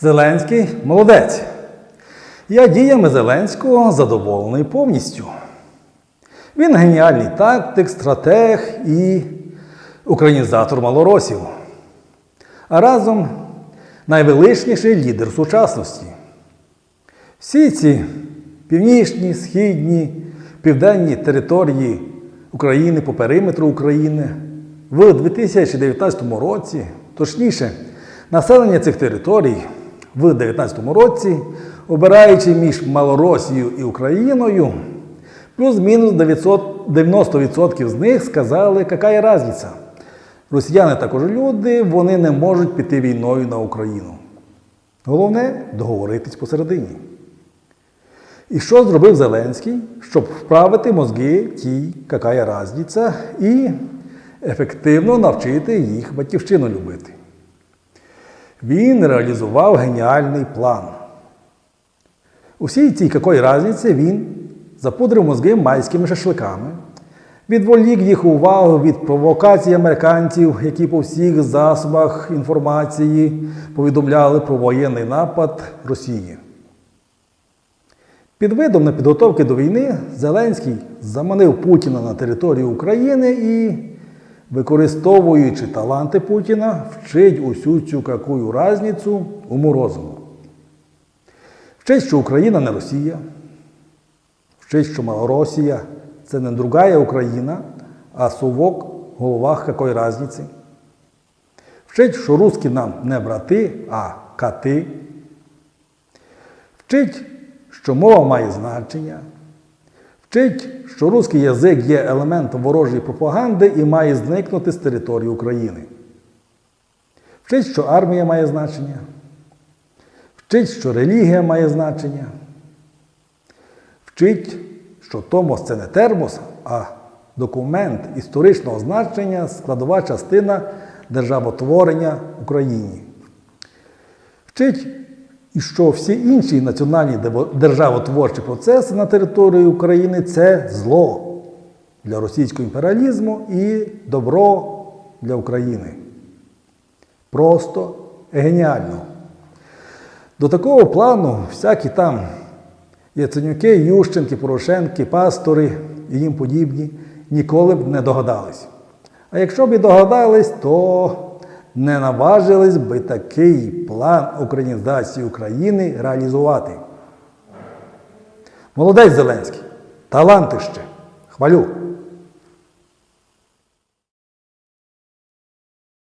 Зеленський молодець. Я діями Зеленського задоволений повністю. Він геніальний тактик, стратег і українізатор малоросів. А разом найвеличніший лідер сучасності. Всі ці північні, східні, південні території України по периметру України в 2019 році, точніше, населення цих територій в 2019 році, обираючи між Малоросією і Україною, плюс-мінус 900 90% з них сказали, яка є різниця. Росіяни також люди, вони не можуть піти війною на Україну. Головне договоритись посередині. І що зробив Зеленський, щоб вправити мозги тій, яка є різниця, і ефективно навчити їх батьківщину любити? Він реалізував геніальний план. У всій цій якої різниці він запудрив мозги майськими шашликами, відволік їх увагу від провокацій американців, які по всіх засобах інформації повідомляли про воєнний напад Росії. Під видом на підготовки до війни Зеленський заманив Путіна на територію України і, використовуючи таланти Путіна, вчить усю цю какую разницю уму розуму. Вчить, що Україна не Росія, вчить, що Малоросія це не другая Україна, а совок в головах якої разниці. Вчить, що русські нам не брати, а кати. Вчить, що мова має значення. Вчить, що русський язик є елементом ворожої пропаганди і має зникнути з території України. Вчить, що армія має значення. Вчить, що релігія має значення. Вчить, що Томос це не термос, а документ історичного значення, складова частина державотворення Україні. Вчить, і що всі інші національні державотворчі процеси на території України це зло для російського імперіалізму і добро для України. Просто геніально. До такого плану всякі там Яценюки, Ющенки, Порошенки, пастори і їм подібні ніколи б не догадались. А якщо б і догадались, то не наважились би такий план українізації України реалізувати. Молодець Зеленський, таланти ще. Хвалю.